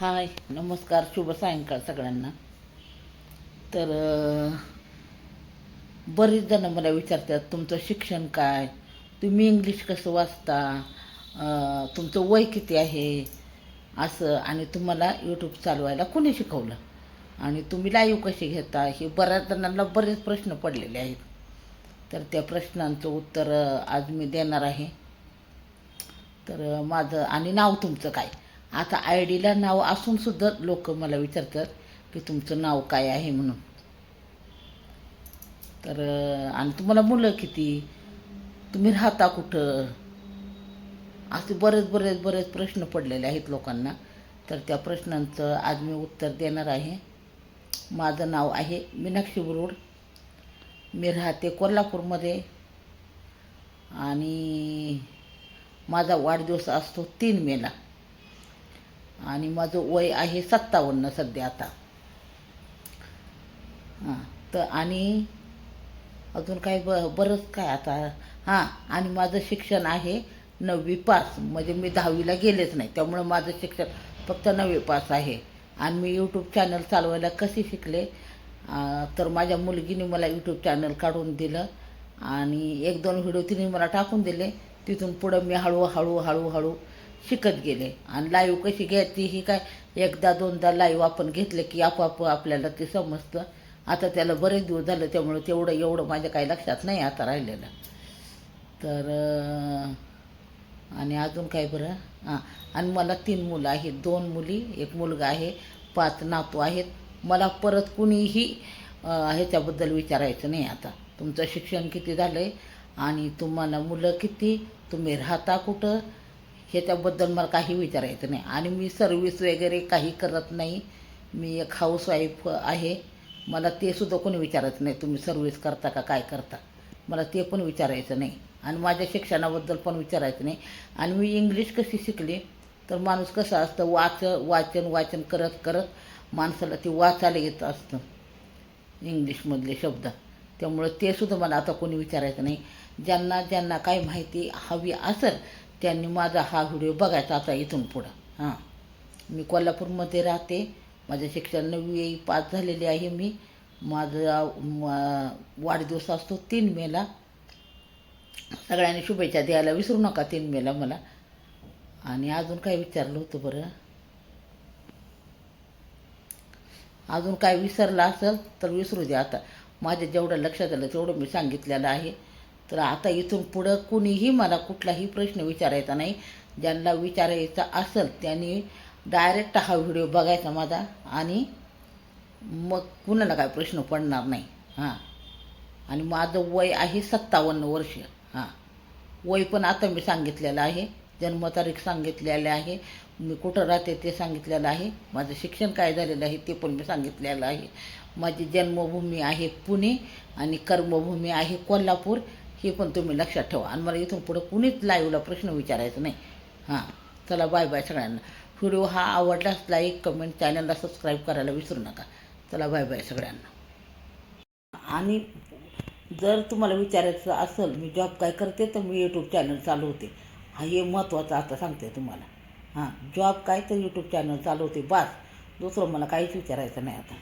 हाय नमस्कार शुभ सायंकाळ सगळ्यांना. तर बरेच बरीच जणं मला विचारतात तुमचं शिक्षण काय? तुम्ही इंग्लिश कसं वाचता? तुमचं वय किती आहे? असं आणि तुम्हाला यूट्यूब चालवायला कोणी शिकवलं? आणि तुम्ही लाईव्ह कशी घेता? हे बऱ्याच जणांना बरेच प्रश्न पडलेले आहेत. तर त्या प्रश्नांचं उत्तर आज मी देणार आहे. तर माझं आणि नाव तुमचं काय? आता आय डीला नाव असून सुद्धा लोक मला विचारतात की तुमचं नाव काय आहे म्हणून. तर आणि तुम्हाला मुलं किती? तुम्ही राहता कुठं? असे बरेच बरेच बरेच प्रश्न पडलेले आहेत लोकांना. तर त्या प्रश्नांचं आज मी उत्तर देणार आहे. माझं नाव आहे मीनाक्षी बुरुड. मी राहते कोल्हापूरमध्ये. आणि माझा वाढदिवस असतो तीन मेला. आणि माझं वय आहे सत्तावन्न सध्या आता. हां तर आणि अजून काय ब बरंच काय आता. हां आणि माझं शिक्षण आहे नववी पास. म्हणजे मी दहावीला गेलेच नाही त्यामुळं माझं शिक्षण फक्त नववी पास आहे. आणि मी यूट्यूब चॅनल चालवायला कशी शिकले? तर माझ्या मुलगीने मला यूट्यूब चॅनल काढून दिलं आणि एक दोन व्हिडिओ तिने मला टाकून दिले. तिथून पुढं मी हळूहळू हळूहळू शिकत गेले. आणि लाईव्ह कशी घ्यायची ही काय? एकदा दोनदा लाईव्ह आपण घेतलं की आपोआप आपल्याला ते समजतं. आता त्याला बरेच दिवस झालं त्यामुळे तेवढं एवढं माझ्या काही लक्षात नाही आता राहिलेलं. तर आणि अजून काय बरं? हां आणि मला तीन मुलं आहेत. दोन मुली एक मुलगा आहे पाच नातू आहेत. मला परत कुणीही ह्याच्याबद्दल विचारायचं नाही आता. तुमचं शिक्षण किती झालं आहे आणि तुम्हाला मुलं किती? तुम्ही राहता कुठं? ह्याच्याबद्दल मला काही विचारायचं नाही. आणि मी सर्विस वगैरे काही करत नाही. मी एक हाऊस वाईफ आहे. मला ते सुद्धा कोणी विचारायचं नाही तुम्ही सर्विस करता का? काय करता? मला ते पण विचारायचं नाही. आणि माझ्या शिक्षणाबद्दल पण विचारायचं नाही. आणि मी इंग्लिश कशी शिकली? तर माणूस कसं असतं? वाच वाचन वाचन करत करत माणसाला ते वाचायला येत असतं. इंग्लिशमधले शब्द. त्यामुळं ते सुद्धा मला आता कोणी विचारायचं नाही. ज्यांना ज्यांना काय माहिती हवी असेल त्यांनी माझा हा व्हिडिओ बघायचा आता इथून पुढं. हां. मी कोल्हापूरमध्ये राहते. माझं शिक्षण नववी पास झालेली आहे मी. माझा वाढदिवस असतो तीन मेला सगळ्यांनी शुभेच्छा द्यायला विसरू नका तीन मेला मला. आणि अजून काय विचारलं होतं बरं? अजून काय विसरलं असेल तर विसरू द्या आता. माझ्या जेवढं लक्षात आलं तेवढं मी सांगितलेलं आहे. तर आता इथून पुढं कुणीही मला कुठलाही प्रश्न विचारायचा नाही. ज्यांना विचारायचा असेल त्यांनी डायरेक्ट हा व्हिडिओ बघायचा माझा आणि मग कुणाला काय प्रश्न पडणार नाही. हां. आणि माझं वय आहे सत्तावन्न वर्ष. हां. वय पण आता मी सांगितलेलं आहे. जन्मतारीख सांगितलेली आहे. मी कुठं राहते ते सांगितलेलं आहे. माझं शिक्षण काय झालेलं आहे ते पण मी सांगितलेलं आहे. माझी जन्मभूमी आहे पुणे आणि कर्मभूमी आहे कोल्हापूर. हे पण तुम्ही लक्षात ठेवा. आणि मला इथून पुढं कुणीच लाईव्हला प्रश्न विचारायचा नाही. हां चला बाय बाय सगळ्यांना. व्हिडिओ हा आवडलाच लाईक कमेंट चॅनलला सबस्क्राईब करायला विसरू नका. चला बाय बाय सगळ्यांना. आणि जर तुम्हाला विचारायचं असेल मी जॉब काय करते तर मी यूट्यूब चॅनल चालवते हा हे महत्त्वाचं आता सांगते तुम्हाला. हां जॉब काय तर यूट्यूब चॅनल चालवते बस. दुसरं मला काहीच विचारायचं नाही आता.